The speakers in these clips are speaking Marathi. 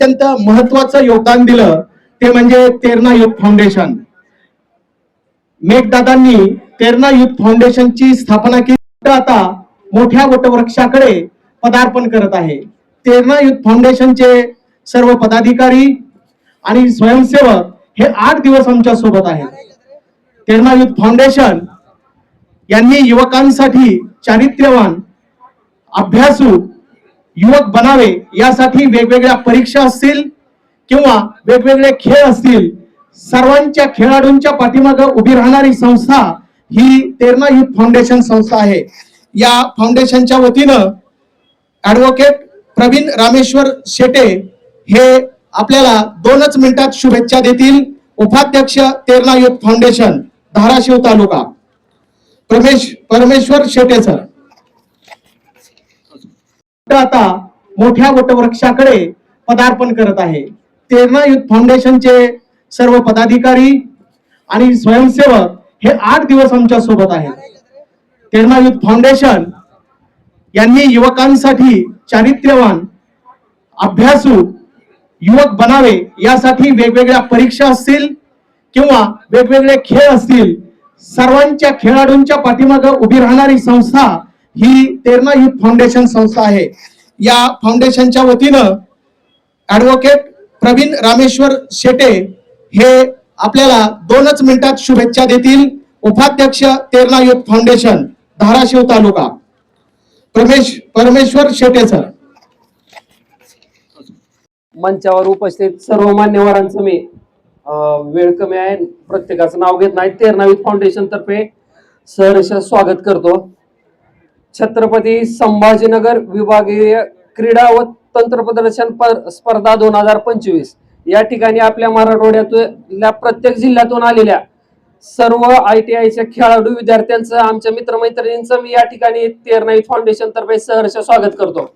अत्यंत महत्वाचं योगदान दिलं ते म्हणजे तेरणा युथ फाउंडेशन. मेघदादांनी तेरणा युथ फाउंडेशनची स्थापना केली. आता मोठ्या वटवृक्षाकडे पदार्पण करत आहे. तेरणा युथ फाउंडेशनचे सर्व पदाधिकारी आणि स्वयंसेवक हे आठ दिवस आमच्यासोबत आहेत. तेरणा युथ फाउंडेशन यांनी युवकांसाठी चारित्र्यवान अभ्यासू युवक बनावे यासाठी वेगवेगळ्या परीक्षा असतील किंवा वेगवेगळे खेळ असतील सर्वांच्या खेळाडूंच्या पाठीमागे उभी राहणारी संस्था ही तेरणा युथ फाउंडेशन संस्था आहे. या फाउंडेशनच्या वतीनं ऍडव्होकेट प्रवीण रामेश्वर शेटे हे आपल्याला दोनच मिनिटात शुभेच्छा देतील. उपाध्यक्ष Terna youth foundation Dharashiv taluka. Pramesh Parmeshwar Shete sir आता मोठ्या वटवृक्षाकडे पदार्पण करत आहे. तेरणा युथ फाउंडेशनचे सर्व पदाधिकारी आणि स्वयंसेवक हे आठ दिवस आमच्यासोबत आहेत. तेरणा युथ फाउंडेशन यांनी युवकांसाठी चारित्र्यवान अभ्यासू युवक बनावे यासाठी वेगवेगळ्या परीक्षा असतील किंवा वेगवेगळे खेळ असतील सर्वांच्या खेळाडूंच्या पाठीमागे उभी राहणारी संस्था ही तेरणा ही फाउंडेशन संस्था आहे. या फाउंडेशनच्या वतीनं ऍडव्होकेट प्रवीण रामेश्वर शेटे हे आपल्याला दोनच मिनिटात शुभेच्छा देतील. उपाध्यक्ष Terna youth foundation Dharashiv taluka. Parmesh Parmeshwar Shete sir मंचावर उपस्थित सर्व मान्यवरांचं मी अं, वेळ कमी आहे. प्रत्येकाचं नाव घेत नाही. तेरनावीत फाउंडेशन तर्फे सहर्ष स्वागत करतो. छत्रपती संभाजीनगर विभागीय क्रीडा व तंत्र प्रदर्शन स्पर्धा दोन हजार पंचवीस. या ठिकाणी आपल्या मराठवाड्यातल्या प्रत्येक जिल्ह्यातून आलेल्या सर्व आय टी आयच्या खेळाडू विद्यार्थ्यांचं आमच्या मित्रमैत्रिणींचं मी या ठिकाणी तेरनाई फाउंडेशन तर्फे सहर्ष स्वागत करतो.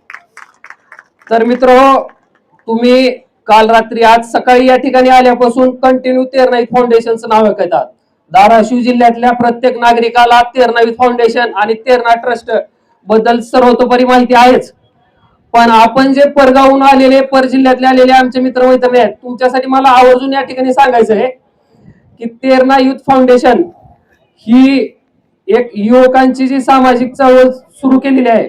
तर मित्र तुम्ही काल रात्री आज सकाळी या ठिकाणी आल्यापासून कंटिन्यू तेरनाई फाउंडेशनचं नाव ऐकतात धाराशिव जिल्ह्यातल्या प्रत्येक नागरिकाला तेरणावी फाउंडेशन आणि तेरणा ट्रस्टबद्दल सर्वतोपरी माहिती आहेच. पण आपण जे परगावून आलेले पर जिल्ह्यातले आलेले आमचे मित्रमैत्रिणी आहेत तुमच्यासाठी मला आवर्जून या ठिकाणी सांगायचं आहे की तेरणा युथ फाउंडेशन ही एक युवकांची जी सामाजिक चळवळ सुरू केलेली आहे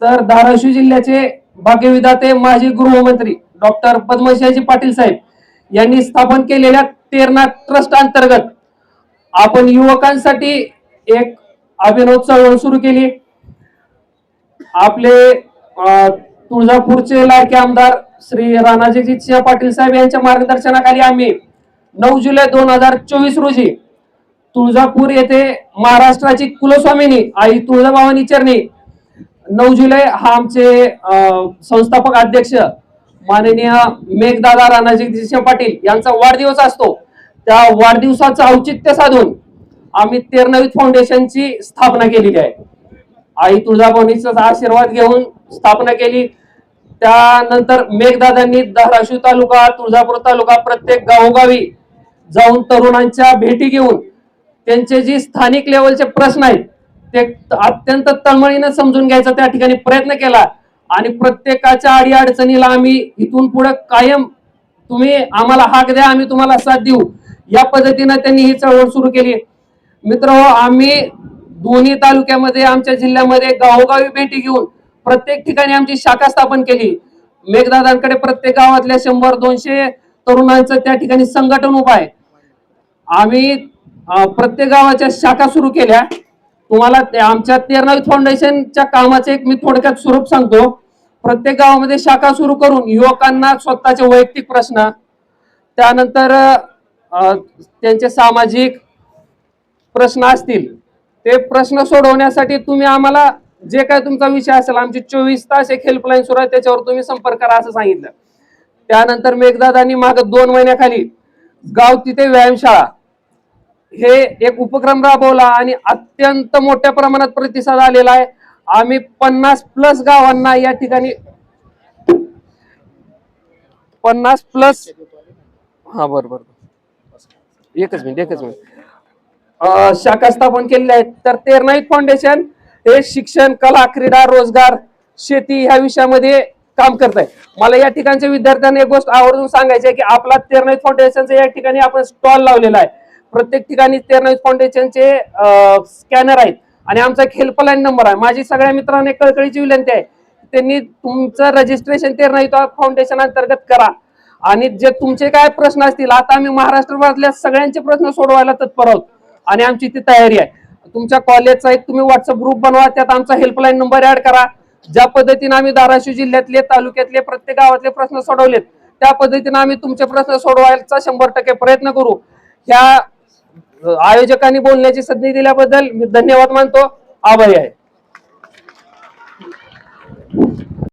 तर धाराशिव जिल्ह्याचे भाग्यविधाते माजी गृहमंत्री डॉक्टर पद्मशाही पाटील साहेब यांनी स्थापन केलेल्या तेरणा ट्रस्ट अंतर्गत आपण युवकांसाठी एक अभिनव चळवळ सुरू केली. आपले तुळजापूरचे लाडके आमदार श्री राणाजीजी सिंह पाटील साहेब यांच्या मार्गदर्शनाखाली आम्ही नऊ जुलै दोन हजार चोवीस रोजी तुळजापूर येथे महाराष्ट्राची कुलस्वामिनी आई तुळजाभवानी चरणी नऊ जुलै हा आमचे संस्थापक अध्यक्ष माननीय मेघदादा राणाजी सिंह पाटील यांचा वाढदिवस असतो. त्या वाढदिवसाचं औचित्य साधून आम्ही तेरनवीत फाउंडेशनची स्थापना केलेली आहे. आई तुळजाभवानीचा आशीर्वाद घेऊन स्थापना केली. त्यानंतर मेघदादांनी धाराशिव तालुका तुळजापूर तालुका प्रत्येक गावोगावी जाऊन तरुणांच्या भेटी घेऊन त्यांचे जी स्थानिक लेवलचे प्रश्न आहेत ते अत्यंत तळमळीनं समजून घ्यायचा त्या ठिकाणी प्रयत्न केला. आणि प्रत्येकाच्या अडीअडचणीला आम्ही इथून पुढे कायम तुम्ही आम्हाला हाक द्या आम्ही तुम्हाला साथ देऊ. या पद्धतीनं त्यांनी ही चळवळ सुरू केली मित्र हो, आम्ही दोन्ही तालुक्यामध्ये आमच्या जिल्ह्यामध्ये गावोगावी भेटी घेऊन प्रत्येक ठिकाणी आमची शाखा स्थापन केली. मेघदादांकडे प्रत्येक गावातल्या शंभर दोनशे तरुणांचं त्या ठिकाणी संघटन उभं आहे. आम्ही प्रत्येक गावाच्या शाखा सुरू केल्या. तुम्हाला आमच्या तेरनावी फाउंडेशनच्या कामाचे एक मी थोडक्यात स्वरूप सांगतो. प्रत्येक गावामध्ये शाखा सुरू करून युवकांना स्वतःचे वैयक्तिक प्रश्न त्यानंतर त्यांचे सामाजिक प्रश्न असतील ते प्रश्न सोडवण्यासाठी तुम्ही आम्हाला जे काय तुमचा विषय असेल आमची चोवीस तास एक हेल्पलाईन सुरू आहे त्याच्यावर तुम्ही संपर्क करा असं सांगितलं. त्यानंतर मेघदादांनी माग दोन महिन्याखाली गाव तिथे व्यायामशाळा हे एक उपक्रम राबवला आणि अत्यंत मोठ्या प्रमाणात प्रतिसाद आलेला आहे. आम्ही पन्नास प्लस गावांना या ठिकाणी पन्नास प्लस हा बरोबर एकच मिनिट एकच मिनिट. शाखा स्थापन केलेल्या आहेत. तर तेरनाईत फाउंडेशन हे शिक्षण कला क्रीडा रोजगार शेती ह्या विषयामध्ये काम करत आहे मला या ठिकाणच्या विद्यार्थ्यांना एक गोष्ट आवर्जून सांगायची आहे की आपला तेरनाईक फाउंडेशनचा या ठिकाणी आपण स्टॉल लावलेला आहे. प्रत्येक ठिकाणी तेरनाईक फाउंडेशनचे स्कॅनर आहेत. आणि आमचा एक हेल्पलाईन नंबर आहे. माझी सगळ्या मित्रांना एक कळकळीची विनंती आहे. त्यांनी तुमचं रजिस्ट्रेशन तेरनाईक फाउंडेशन अंतर्गत करा. आणि जे तुमचे काय प्रश्न असतील आता आम्ही महाराष्ट्रभरातल्या सगळ्यांचे प्रश्न सोडवायला तत्पर आहोत. आणि आमची ती तयारी आहे. तुमच्या कॉलेजचा एक तुम्ही व्हॉट्सअप ग्रुप बनवा त्यात आमचा हेल्पलाईन नंबर ऍड करा. ज्या पद्धतीने आम्ही धाराशिव जिल्ह्यातले तालुक्यातले प्रत्येक गावातले प्रश्न सोडवलेत त्या पद्धतीने आम्ही तुमचे प्रश्न सोडवायचा शंभर टक्के प्रयत्न करू. ह्या आयोजकांनी बोलण्याची संधी दिल्याबद्दल मी धन्यवाद मानतो. आभारी आहे.